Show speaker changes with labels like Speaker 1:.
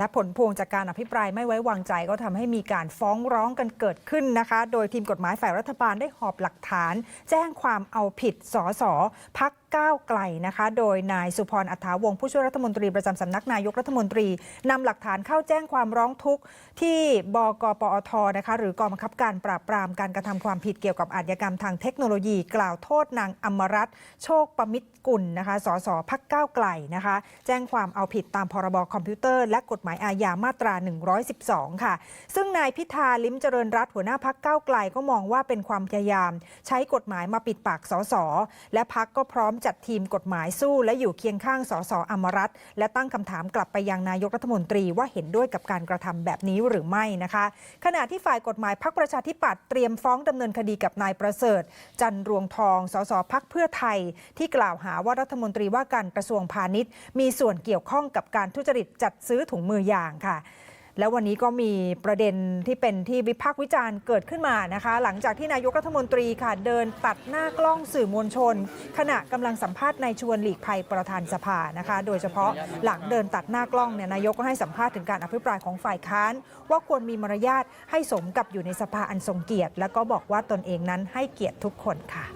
Speaker 1: และผลพวงจากการอภิปรายไม่ไว้วางใจก็ทำให้มีการฟ้องร้องกันเกิดขึ้นนะคะ โดยทีมกฎหมายฝ่ายรัฐบาลได้หอบหลักฐาน แจ้งความเอาผิดสสพัก ก้าวไกลนะคะ โดยนายสุพรอัฐาวงผู้ช่วยรัฐมนตรีประจำสำนักนายกรัฐมนตรีนำหลักฐานเข้าแจ้งความร้องทุกข์ที่บกปอทนะคะหรือกองบังคับการปราบปรามการกระทำความผิดเกี่ยวกับอาชญากรรมทางเทคโนโลยี กล่าวโทษนางอมรัตน์โชคประมิตรกุลนะคะสสพักก้าวไกลนะคะ แจ้งความเอาผิดตามพรบคอมพิวเตอร์ และกฎหมายอาญามาตรา 112 ค่ะ ซึ่งนายพิธาลิ้มเจริญรัตน์หัวหน้าพักก้าวไกลก็มองว่าเป็นความพยายาม ใช้กฎหมายมาปิดปากสสและพักก็พร้อมจัดทีมกฎหมายสู้ และอยู่เคียงข้างสสอมรัตและตั้งคำถามกลับไปยังนายกรัฐมนตรีว่าเห็นด้วยกับการกระทำแบบนี้หรือไม่นะคะ ขณะที่ฝ่ายกฎหมายพักประชาธิปัตย์เตรียมฟ้องดำเนินคดีกับนายประเสริฐ จันทร์รวงทองสสพักเพื่อไทย ที่กล่าวหาว่ารัฐมนตรีว่าการกระทรวงพาณิชย์ มีส่วนเกี่ยวข้องกับการทุจริตจัดซื้อถุงมือยางค่ะ แล้ววันนี้ก็มีประเด็นที่เป็นที่วิพากษ์วิจารณ์เกิดขึ้นมานะคะ หลังจากที่นายกรัฐมนตรีค่ะเดินตัดหน้ากล้องสื่อมวลชน ขณะกำลังสัมภาษณ์นายชวนหลีกภัยประธานสภานะคะ โดยเฉพาะหลังเดินตัดหน้ากล้องเนี่ยนายกก็ให้สัมภาษณ์ถึงการอภิปรายของฝ่ายค้าน ว่าควรมีมารยาทให้สมกับอยู่ในสภาอันทรงเกียรติ และก็บอกว่าตนเองนั้นให้เกียรติทุกคนค่ะ